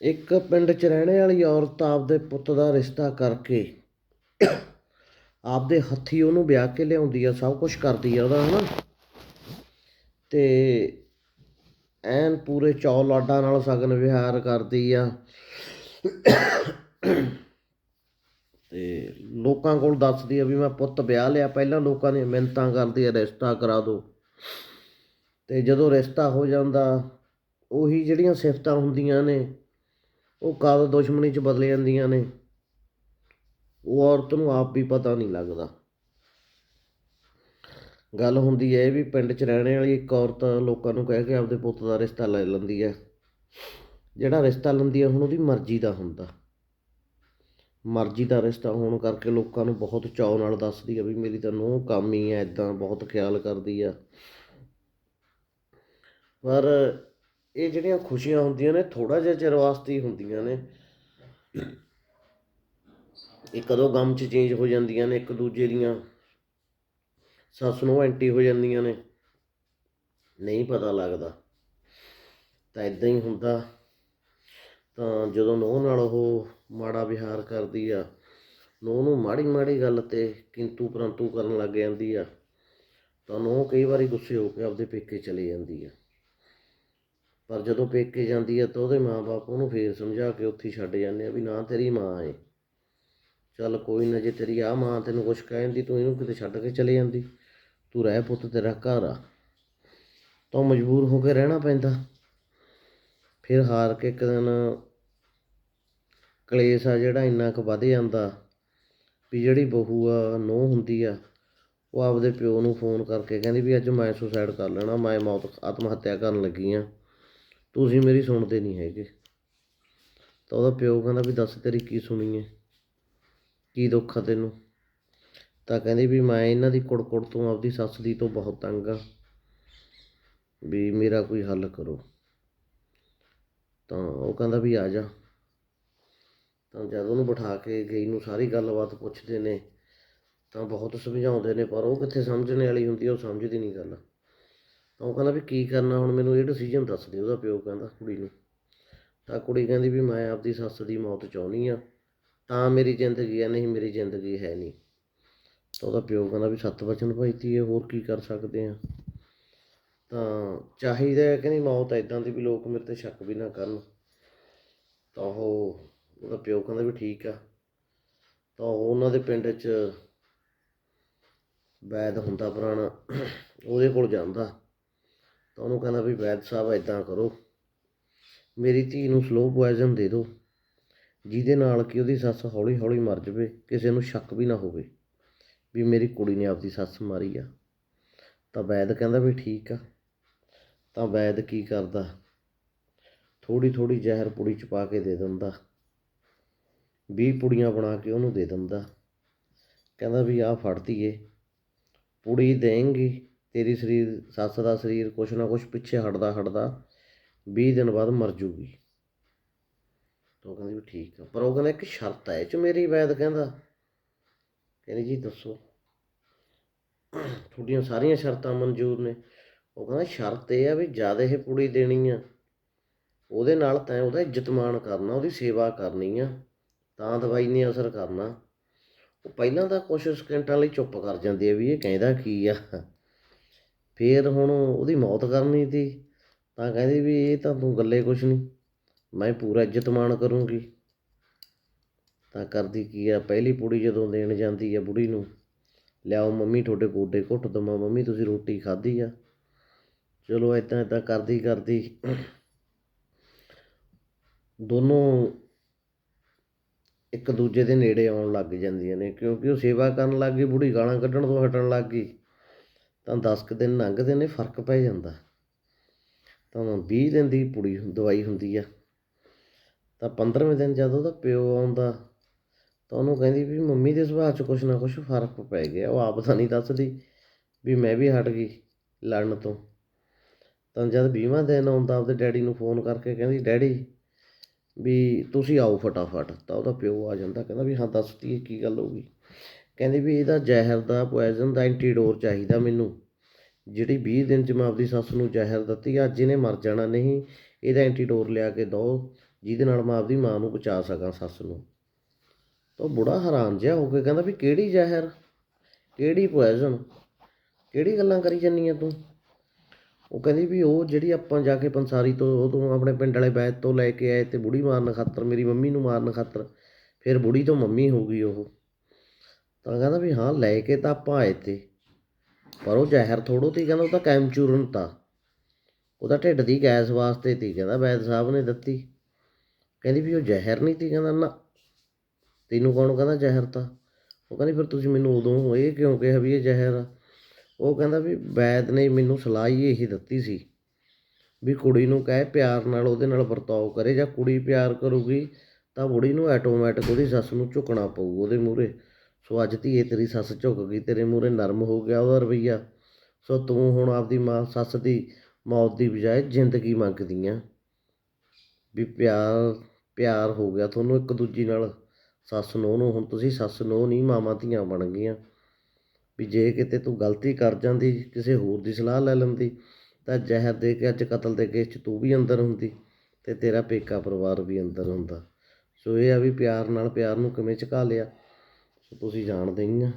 ਇੱਕ ਪਿੰਡ 'ਚ ਰਹਿਣੇ ਵਾਲੀ ਔਰਤ ਆਪਦੇ ਪੁੱਤ ਦਾ ਰਿਸ਼ਤਾ ਕਰਕੇ ਆਪਦੇ ਹੱਥੀ ਉਹਨੂੰ ਵਿਆਹ ਕੇ ਲਿਆਉਂਦੀ ਆ, ਸਭ ਕੁਝ ਕਰਦੀ ਆ ਉਹਦਾ, ਹਨਾ? ਤੇ ਐਨ ਪੂਰੇ ਚੌ ਲਾਡਾਂ ਨਾਲ ਸਗਨ ਵਿਹਾਰ ਕਰਦੀ ਆ। ਤੇ ਲੋਕਾਂ ਕੋਲ ਦੱਸਦੀ ਆ ਵੀ ਮੈਂ ਪੁੱਤ ਵਿਆਹ ਲਿਆ, ਪਹਿਲਾਂ ਲੋਕਾਂ ਨੇ ਮਿੰਨਤਾਂ ਕਰਦੀ ਆ, ਰਿਸ਼ਤਾ ਕਰਾ ਦਿਓ ਤੇ ਜਦੋਂ ਰਿਸ਼ਤਾ ਹੋ ਜਾਂਦਾ ਉਹੀ ਜਿਹੜੀਆਂ ਸਿਫਤਾਂ ਹੁੰਦੀਆਂ ਨੇ, ਉਹ ਕਦ ਦੁਸ਼ਮਣੀ 'ਚ ਬਦਲ ਜਾਂਦੀਆਂ ਨੇ, ਉਹ ਔਰਤ ਨੂੰ ਆਪ ਵੀ ਪਤਾ ਨਹੀਂ ਲੱਗਦਾ। ਗੱਲ ਹੁੰਦੀ ਹੈ ਇਹ ਵੀ ਪਿੰਡ 'ਚ ਰਹਿਣ ਵਾਲੀ ਇੱਕ ਔਰਤ ਲੋਕਾਂ ਨੂੰ ਕਹਿ ਕੇ ਆਪਦੇ ਪੁੱਤ ਦਾ ਰਿਸ਼ਤਾ ਲੈ ਲੈਂਦੀ ਹੈ। ਜਿਹੜਾ ਰਿਸ਼ਤਾ ਲੈਂਦੀ ਹੈ, ਹੁਣ ਉਹਦੀ ਮਰਜ਼ੀ ਦਾ ਹੁੰਦਾ। ਮਰਜ਼ੀ ਦਾ ਰਿਸ਼ਤਾ ਹੋਣ ਕਰਕੇ ਲੋਕਾਂ ਨੂੰ ਬਹੁਤ ਚਾਅ ਨਾਲ ਦੱਸਦੀ ਆ ਵੀ ਮੇਰੀ ਤਾਂ ਨੂੰਹ ਕੰਮ ਹੀ ਹੈ ਇਦਾਂ ਬਹੁਤ ਖਿਆਲ ਕਰਦੀ ਆ। ਪਰ ਇਹ ਜਿਹੜੀਆਂ ਖੁਸ਼ੀਆਂ ਹੁੰਦੀਆਂ ਨੇ ਥੋੜਾ ਜਿਹਾ ਚਿਰ ਵਾਸਤੇ ਹੀ ਹੁੰਦੀਆਂ ਨੇ। ਇਹ ਕਦੋਂ ਗਮ ਚ ਚੇਂਜ ਹੋ ਜਾਂਦੀਆਂ ਨੇ, ਇੱਕ ਦੂਜੇ ਦੀਆਂ ਸੱਸ ਨੂੰ ਐਂਟੀ ਹੋ ਜਾਂਦੀਆਂ ਨੇ। ਨਹੀਂ ਪਤਾ ਲੱਗਦਾ। ਤਾਂ ਇਦਾਂ ਹੀ ਹੁੰਦਾ। ਤਾਂ ਜਦੋਂ ਨੂੰਹ ਨਾਲ ਉਹ ਮਾੜਾ ਵਿਹਾਰ ਕਰਦੀ ਆ, ਨੂੰਹ ਨੂੰ ਮਾੜੀ ਮਾੜੀ ਗੱਲ ਤੇ ਕਿੰਤੂ ਪਰੰਤੂ ਕਰਨ ਲੱਗ ਜਾਂਦੀ ਆ, ਤਾਂ ਨੂੰਹ ਕਈ ਵਾਰੀ ਗੁੱਸੇ ਹੋ ਕੇ ਆਪਦੇ ਪੇਕੇ ਚਲੀ ਜਾਂਦੀ ਆ। ਪਰ ਜਦੋਂ ਪੇਕੇ ਜਾਂਦੀ ਆ ਤਾਂ ਉਹਦੇ ਮਾਪੇ ਉਹਨੂੰ ਫੇਰ ਸਮਝਾ ਕੇ ਉੱਥੇ ਹੀ ਛੱਡ ਜਾਂਦੇ ਆ ਵੀ ਨਾ ਤੇਰੀ ਮਾਂ ਏ। ਚੱਲ ਕੋਈ ਨਾ ਜੇ ਤੇਰੀ ਆ ਮਾਂ ਤੈਨੂੰ ਕੁਛ ਕਹਿੰਦੀ ਤੂੰ ਇਹਨੂੰ ਕਿਤੇ ਛੱਡ ਕੇ ਚਲੇ ਜਾਂਦੀ। ਤੂੰ ਰਹਿ ਪੁੱਤ, ਤੇਰਾ ਘਰ ਆ। ਤਾਂ ਉਹ ਮਜਬੂਰ ਹੋ ਕੇ ਰਹਿਣਾ ਪੈਂਦਾ। ਫਿਰ ਹਾਰ ਕੇ ਇੱਕ ਦਿਨ ਕਲੇਸ਼ ਆ ਜਿਹੜਾ ਇੰਨਾ ਕੁ ਵੱਧ ਜਾਂਦਾ ਵੀ ਜਿਹੜੀ ਬਹੂ ਆ, ਨੂੰਹ ਹੁੰਦੀ ਆ, ਉਹ ਆਪਦੇ ਪਿਓ ਨੂੰ ਫੋਨ ਕਰਕੇ ਕਹਿੰਦੀ ਵੀ ਅੱਜ ਮੈਂ ਸੁਸਾਈਡ ਕਰ ਲੈਣਾ, ਮੈਂ ਮੌਤ ਆਤਮ ਹੱਤਿਆ ਕਰਨ ਲੱਗੀ ਆ। ਤੁਸੀਂ ਮੇਰੀ ਸੁਣਦੇ ਨਹੀਂ ਹੈਗੇ। ਤਾਂ ਉਹਦਾ ਪਿਓ ਕਹਿੰਦਾ ਵੀ ਦੱਸ ਤੇਰੀ ਕੀ ਸੁਣੀਏ ਕੀ ਦੁੱਖ ਆ ਤੈਨੂੰ? ਤਾਂ ਕਹਿੰਦੀ ਵੀ ਮੈਂ ਇਹਨਾਂ ਦੀ ਕੁੜਕੁੜ ਤੋਂ ਆਪਦੀ ਸੱਸ ਦੀ ਤੋਂ ਬਹੁਤ ਤੰਗ ਆ, ਵੀ ਮੇਰਾ ਕੋਈ ਹੱਲ ਕਰੋ। ਤਾਂ ਉਹ ਕਹਿੰਦਾ ਵੀ ਆ ਜਾ। ਤਾਂ ਜਦ ਉਹਨੂੰ ਬਿਠਾ ਕੇ ਗਈ ਨੂੰ ਸਾਰੀ ਗੱਲਬਾਤ ਪੁੱਛਦੇ ਨੇ, ਤਾਂ ਬਹੁਤ ਸਮਝਾਉਂਦੇ ਨੇ, ਪਰ ਉਹ ਕਿੱਥੇ ਸਮਝਣ ਵਾਲੀ ਹੁੰਦੀ ਉਹ ਸਮਝਦੀ ਨਹੀਂ ਗੱਲ। ਤਾਂ ਉਹ ਕਹਿੰਦਾ ਵੀ ਕੀ ਕਰਨਾ, ਹੁਣ ਮੈਨੂੰ ਇਹ ਡਿਸੀਜਨ ਦੱਸ ਦੇ ਉਹਦਾ ਪਿਓ ਕਹਿੰਦਾ ਕੁੜੀ ਨੂੰ। ਤਾਂ ਕੁੜੀ ਕਹਿੰਦੀ ਵੀ ਮੈਂ ਆਪਦੀ ਸੱਸ ਦੀ ਮੌਤ ਚਾਹੁੰਦੀ ਆ ਤਾਂ ਮੇਰੀ ਜ਼ਿੰਦਗੀ ਆ ਨਹੀਂ ਮੇਰੀ ਜ਼ਿੰਦਗੀ ਹੈ ਨਹੀਂ। ਤਾਂ ਉਹਦਾ ਪਿਓ ਕਹਿੰਦਾ ਵੀ ਸੱਤ ਵਚਨ ਭਾਈਤੀ ਹੈ ਹੋਰ ਕੀ ਕਰ ਸਕਦੇ ਆ ਤਾਂ ਚਾਹੀਦਾ ਹੈ ਕਿ ਨਹੀਂ ਮੌਤ ਇਦਾਂ ਦੀ ਵੀ ਲੋਕ ਮੇਰੇ ਤੇ ਸ਼ੱਕ ਵੀ ਨਾ ਕਰਨ। ਤਾਂ ਉਹ, ਉਹਦਾ ਪਿਓ ਕਹਿੰਦਾ ਵੀ ਠੀਕ ਆ। ਤਾਂ ਉਹ ਉਹਨਾਂ ਦੇ ਪਿੰਡ 'ਚ ਵੈਦ ਹੁੰਦਾ ਪੁਰਾਣਾ, ਉਹਦੇ ਕੋਲ ਜਾਂਦਾ। ਤਾਂ ਉਹਨੂੰ ਕਹਿੰਦਾ ਵੀ ਵੈਦ ਸਾਹਿਬ ਇਦਾਂ ਕਰੋ। ਮੇਰੀ ਧੀ ਨੂੰ ਸਲੋ ਪੋਇਜ਼ਨ ਦੇ ਦਿਓ। ਜਿਹਦੇ ਨਾਲ ਕਿ ਉਹਦੀ ਸੱਸ ਹੌਲੀ ਹੌਲੀ ਮਰ ਜਾਵੇ, ਕਿਸੇ ਨੂੰ ਸ਼ੱਕ ਵੀ ਨਾ ਹੋਵੇ ਵੀ ਮੇਰੀ ਕੁੜੀ ਨੇ ਆਪਦੀ ਸੱਸ ਮਾਰੀ ਆ। ਤਾਂ ਵੈਦ ਕਹਿੰਦਾ ਵੀ ਠੀਕ ਆ। ਤਾਂ ਵੈਦ ਕੀ ਕਰਦਾ? ਥੋੜੀ ਥੋੜੀ ਜ਼ਹਿਰ ਪੁੜੀ ਚ ਪਾ ਕੇ ਦੇ ਦਿੰਦਾ। 20 ਪੁੜੀਆਂ ਬਣਾ ਕੇ ਉਹਨੂੰ ਦੇ ਦਿੰਦਾ। ਕਹਿੰਦਾ ਵੀ ਆਹ ਫੜਦੀ ਏ। ਪੁੜੀ ਦੇਂਗੀ। ਤੇਰੀ ਸਰੀਰ, ਸੱਸ ਦਾ ਸਰੀਰ ਕੁਛ ਨਾ ਕੁਛ ਪਿੱਛੇ ਹਟਦਾ ਹਟਦਾ 20 ਦਿਨ ਬਾਅਦ ਮਰ ਜੂਗੀ। ਤਾਂ ਉਹ ਕਹਿੰਦੀ ਵੀ ਠੀਕ ਆ। ਪਰ ਉਹ ਕਹਿੰਦਾ ਇੱਕ ਸ਼ਰਤ ਹੈ ਇਹ ਚ ਮੇਰੀ ਵੈਦ ਕਹਿੰਦਾ, ਕਹਿੰਦੇ ਜੀ ਦੱਸੋ, ਤੁਹਾਡੀਆਂ ਸਾਰੀਆਂ ਸ਼ਰਤਾਂ ਮਨਜ਼ੂਰ ਨੇ। ਉਹ ਕਹਿੰਦਾ ਸ਼ਰਤ ਇਹ ਆ ਵੀ ਜ਼ਿਆਦਾ ਇਹ ਪੁੜੀ ਦੇਣੀ ਆ, ਉਹਦੇ ਨਾਲ ਤੈਂ ਉਹਦਾ ਇੱਜ਼ਤਮਾਨ ਕਰਨਾ, ਉਹਦੀ ਸੇਵਾ ਕਰਨੀ ਆ, ਤਾਂ ਦਵਾਈ ਨੇ ਅਸਰ ਕਰਨਾ। ਉਹ ਪਹਿਲਾਂ ਤਾਂ ਕੁਝ ਸਕਿੰਟਾਂ ਲਈ ਚੁੱਪ ਕਰ ਜਾਂਦੀ ਹੈ ਵੀ ਇਹ ਕਹਿੰਦਾ ਕੀ ਆ। ਫਿਰ ਹੁਣ ਉਹਦੀ ਮੌਤ ਕਰਨੀ ਸੀ, ਤਾਂ ਕਹਿੰਦੀ ਵੀ ਇਹ ਤਾਂ ਤੂੰ ਗੱਲੇ ਕੁਛ ਨਹੀਂ ਮੈਂ ਪੂਰਾ ਇੱਜ਼ਤ ਮਾਣ ਕਰੂੰਗੀ। ਤਾਂ ਕਰਦੀ ਕੀ ਆ, ਪਹਿਲੀ ਪੁੜੀ ਜਦੋਂ ਦੇਣ ਜਾਂਦੀ ਆ ਬੁੜੀ ਨੂੰ, ਲਿਆਓ ਮੰਮੀ ਤੁਹਾਡੇ ਗੋਡੇ ਘੁੱਟ ਦਵਾਂ, ਮੰਮੀ ਤੁਸੀਂ ਰੋਟੀ ਖਾਧੀ ਆ। ਚਲੋ ਇਦਾਂ ਇਦਾਂ ਕਰਦੀ ਕਰਦੀ ਦੋਨੋਂ ਇੱਕ ਦੂਜੇ ਦੇ ਨੇੜੇ ਆਉਣ ਲੱਗ ਜਾਂਦੀਆਂ ਨੇ, ਕਿਉਂਕਿ ਉਹ ਸੇਵਾ ਕਰਨ ਲੱਗ ਗਈ, ਬੁੜੀ ਗਾਲਾਂ ਕੱਢਣ ਤੋਂ ਹਟਣ ਲੱਗ ਗਈ। ਤਾਂ 10 ਕੁ ਦਿਨ ਲੰਘਦੇ ਨੇ, ਫ਼ਰਕ ਪੈ ਜਾਂਦਾ। ਤਾਂ 20 ਦਿਨ ਦੀ ਪੁੜੀ ਦਵਾਈ ਹੁੰਦੀ ਆ। ਤਾਂ 15ਵੇਂ ਦਿਨ ਜਦ ਉਹਦਾ ਪਿਓ ਆਉਂਦਾ, ਤਾਂ ਉਹਨੂੰ ਕਹਿੰਦੀ ਵੀ ਮੰਮੀ ਦੇ ਸੁਭਾਅ 'ਚ ਕੁਛ ਨਾ ਕੁਛ ਫ਼ਰਕ ਪੈ ਗਿਆ। ਉਹ ਆਪ ਤਾਂ ਨਹੀਂ ਦੱਸਦੀ ਵੀ ਮੈਂ ਵੀ ਹਟ ਗਈ ਲੜਨ ਤੋਂ। ਤਾਂ ਜਦ 20ਵਾਂ ਦਿਨ ਆਉਂਦਾ ਆਪਦੇ ਡੈਡੀ ਨੂੰ ਫੋਨ ਕਰਕੇ ਕਹਿੰਦੀ, ਡੈਡੀ, ਵੀ ਤੁਸੀਂ ਆਓ ਫਟਾਫਟ। ਤਾਂ ਉਹਦਾ ਪਿਓ ਆ ਜਾਂਦਾ, ਕਹਿੰਦਾ ਵੀ ਹਾਂ ਦੱਸਦੀ ਕੀ ਗੱਲ ਹੋ ਗਈ। ਕਹਿੰਦੀ ਵੀ ਇਹਦਾ ਜ਼ਹਿਰ ਦਾ ਪੁਆਇਜਨ ਦਾ ਐਂਟੀਡੋਰ ਚਾਹੀਦਾ ਮੈਨੂੰ। ਜਿਹੜੀ ਵੀਹ ਦਿਨ ਚ ਮੈਂ ਆਪਦੀ ਸੱਸ ਨੂੰ ਜ਼ਹਿਰ ਦਿੱਤੀ, ਅੱਜ ਇਹਨੇ ਮਰ ਜਾਣਾ, ਨਹੀਂ ਇਹਦਾ ਐਂਟੀਡੋਰ ਲਿਆ ਕੇ ਦਿਓ ਜਿਹਦੇ ਨਾਲ ਮੈਂ ਆਪਦੀ ਮਾਂ ਨੂੰ ਬਚਾ ਸਕਾਂ ਸੱਸ ਨੂੰ। ਤਾਂ ਉਹ ਬੁੜਾ ਹੈਰਾਨ ਜਿਹਾ ਹੋ ਕੇ ਕਹਿੰਦਾ ਵੀ ਕਿਹੜੀ ਜ਼ਹਿਰ? ਕਿਹੜੀ ਪੁਆਇਜ਼ਨ ਕਿਹੜੀ ਗੱਲਾਂ ਕਰੀ ਜਾਂਦੀ ਆ ਤੂੰ? ਉਹ ਕਹਿੰਦੀ ਵੀ ਉਹ ਜਿਹੜੀ ਆਪਾਂ ਜਾ ਕੇ ਪੰਸਾਰੀ ਤੋਂ, ਉਹ ਤੋਂ ਆਪਣੇ ਪਿੰਡ ਵਾਲੇ ਬੈਤ ਤੋਂ ਲੈ ਕੇ ਆਏ ਤੇ ਬੁੜੀ ਮਾਰਨ ਖਾਤਰ, ਮੇਰੀ ਮੰਮੀ ਨੂੰ ਮਾਰਨ ਖਾਤਰ, ਫਿਰ ਬੁੜੀ ਤੋਂ ਮੰਮੀ ਹੋ ਗਈ ਉਹ। ਤਾਂ ਕਹਿੰਦਾ ਵੀ ਹਾਂ, ਲੈ ਕੇ ਤਾਂ ਆਪਾਂ ਆਏ ਤੇ। ਪਰ ਉਹ ਜ਼ਹਿਰ ਥੋੜੋ ਤੀ ਕਹਿੰਦਾ ਉਹ ਤਾਂ ਕੈਮਚੂਰਨ ਤਾ। ਉਹਦਾ ਢਿੱਡ ਦੀ ਗੈਸ ਵਾਸਤੇ ਤੀ, ਕਹਿੰਦਾ ਵੈਦ ਸਾਹਿਬ ਨੇ ਦਿੱਤੀ। ਕਹਿੰਦੀ ਵੀ ਉਹ ਜ਼ਹਿਰ ਨਹੀਂ ਤੀ, ਕਹਿੰਦਾ ਨਾ। ਤੈਨੂੰ ਕੌਣ ਕਹਿੰਦਾ ਜ਼ਹਿਰ ਤਾ? ਉਹ ਕਹਿੰਦੀ ਫਿਰ ਤੁਸੀਂ ਮੈਨੂੰ ਉਦੋਂ ਇਹ ਕਿਉਂ ਕਿਹਾ ਵੀ ਇਹ ਜ਼ਹਿਰ ਆ? ਉਹ ਕਹਿੰਦਾ ਵੀ ਵੈਦ ਨੇ ਮੈਨੂੰ ਸਲਾਹ ਹੀ ਇਹੀ ਦਿੱਤੀ ਸੀ ਵੀ ਕੁੜੀ ਨੂੰ ਕਹੇ, ਪਿਆਰ ਨਾਲ ਉਹਦੇ ਨਾਲ ਵਰਤਾਓ ਕਰੇ, ਜਾਂ ਕੁੜੀ ਪਿਆਰ ਕਰੂਗੀ ਤਾਂ ਬੁੜੀ ਨੂੰ ਆਟੋਮੈਟਿਕ ਉਹਦੀ ਸੱਸ ਨੂੰ ਝੁਕਣਾ ਪਊ ਉਹਦੇ ਮੂਹਰੇ। ਸੋ ਅੱਜ ਧੀਏ ਤੇਰੀ ਸੱਸ ਝੁਕ ਗਈ, ਤੇਰੇ ਮੂਹਰੇ ਨਰਮ ਹੋ ਗਿਆ ਉਹਦਾ ਰਵਈਆ। ਸੋ ਤੂੰ ਹੁਣ ਆਪਦੀ ਮਾਂ, ਸੱਸ ਦੀ ਮੌਤ ਦੀ ਬਜਾਏ ਜ਼ਿੰਦਗੀ ਮੰਗਦੀ ਆ। ਵੀ ਪਿਆਰ ਪਿਆਰ ਹੋ ਗਿਆ ਤੁਹਾਨੂੰ ਇੱਕ ਦੂਜੀ ਨਾਲ। ਸੱਸ ਨੂੰ ਨੂੰ, ਹੁਣ ਤੁਸੀਂ ਸੱਸ ਨੂੰ ਨਹੀਂ, ਮਾਵਾਂ ਧੀਆਂ ਬਣ ਗਈਆਂ। ਵੀ ਜੇ ਕਿਤੇ ਤੂੰ ਗਲਤੀ ਕਰ ਜਾਂਦੀ, ਕਿਸੇ ਹੋਰ ਦੀ ਸਲਾਹ ਲੈ ਲੈਂਦੀ, ਤਾਂ ਜ਼ਹਿਰ ਦੇ ਕੇ ਅੱਜ ਕਤਲ ਦੇ ਕੇਸ 'ਚ ਤੂੰ ਵੀ ਅੰਦਰ ਹੁੰਦੀ ਤੇ ਤੇਰਾ ਪੇਕਾ ਪਰਿਵਾਰ ਵੀ ਅੰਦਰ ਹੁੰਦਾ। ਸੋ ਇਹ ਆ ਵੀ ਪਿਆਰ ਨਾਲ ਪਿਆਰ ਨੂੰ ਕਿਵੇਂ ਝਕਾ ਲਿਆ। ਤੁਸੀਂ ਜਾਣਦੇ ਹੀ ਆ।